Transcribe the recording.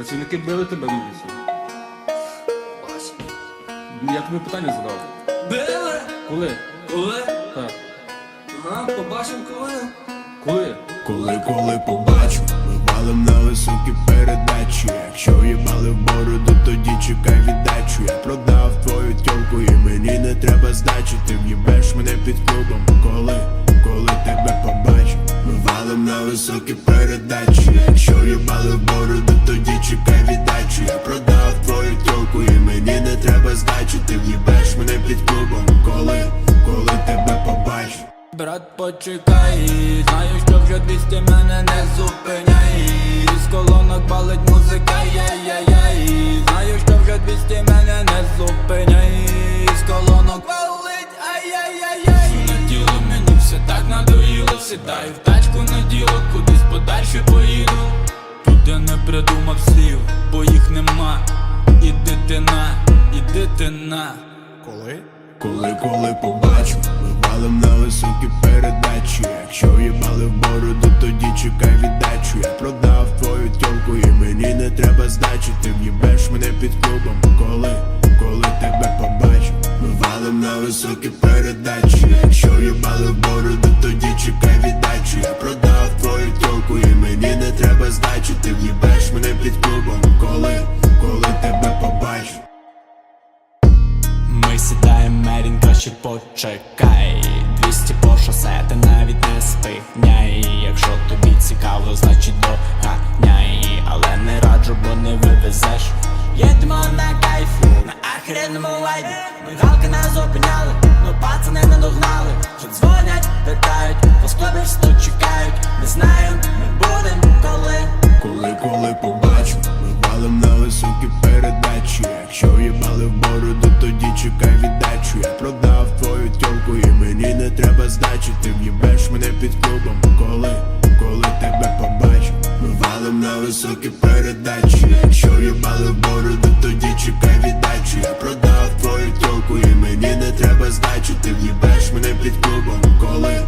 Працівники били тебе на вулиці. Бачив. Я тобі питання задав. Били? Коли? Коли? Так. Ага, побачимо коли. Коли? Коли, коли побачу, ми валим на високі передачі. Якщо їбали в бороду, тоді чекай віддачу. Я продав твою тьомку і мені не треба здачі. Ти в'їбеш мене під клубом. Коли, високі передачі. Якщо їбали в бороду, тоді чекай віддачу. Я продав твою тілку і мені не треба здачі. Ти в'їбеш мене під клубом. Коли, коли тебе побачу. Брат, почекай, знаю, що вже 200 мене не зупиняй Сідаю в тачку на діло, кудись подальше поїду Тут я не придумав слів, бо їх нема Іди ти на, іди ти на Коли? Коли, коли побачу, ми валим на високі передачі. Якщо їбали в бороду, тоді чекай віддачу. Я продав твою тьомку і мені не треба здачі. Ти в'їбеш мене під клубом. Коли, коли тебе побачу, ми валим на високі передачі. Якщо їбали в бороду, здачі. Ти в'їбеш мене під клубом. Коли, коли тебе побачу. Ми сідаємо мерін, краще почекай 200 по шосе, ти навіть не спиняй Якщо тобі цікаво, значить доганяй Але не раджу, бо не вивезеш Їдемо на кайфі, на ахеренному вайбі Мигалки нас зупиняли, но пацани не догнали Вже дзвонять, питають, по склубі тут тоді чекай віддачу. Я продав твою тілку і мені не треба здачі. Ти в'їбеш мене під клубом. Коли, коли тебе побачу, ми валим на високі передачі. Якщо їбали в бороду, тоді чекай віддачу. Я продав твою тілку і мені не треба здачі. Ти в'їбеш мене під клубом. Коли,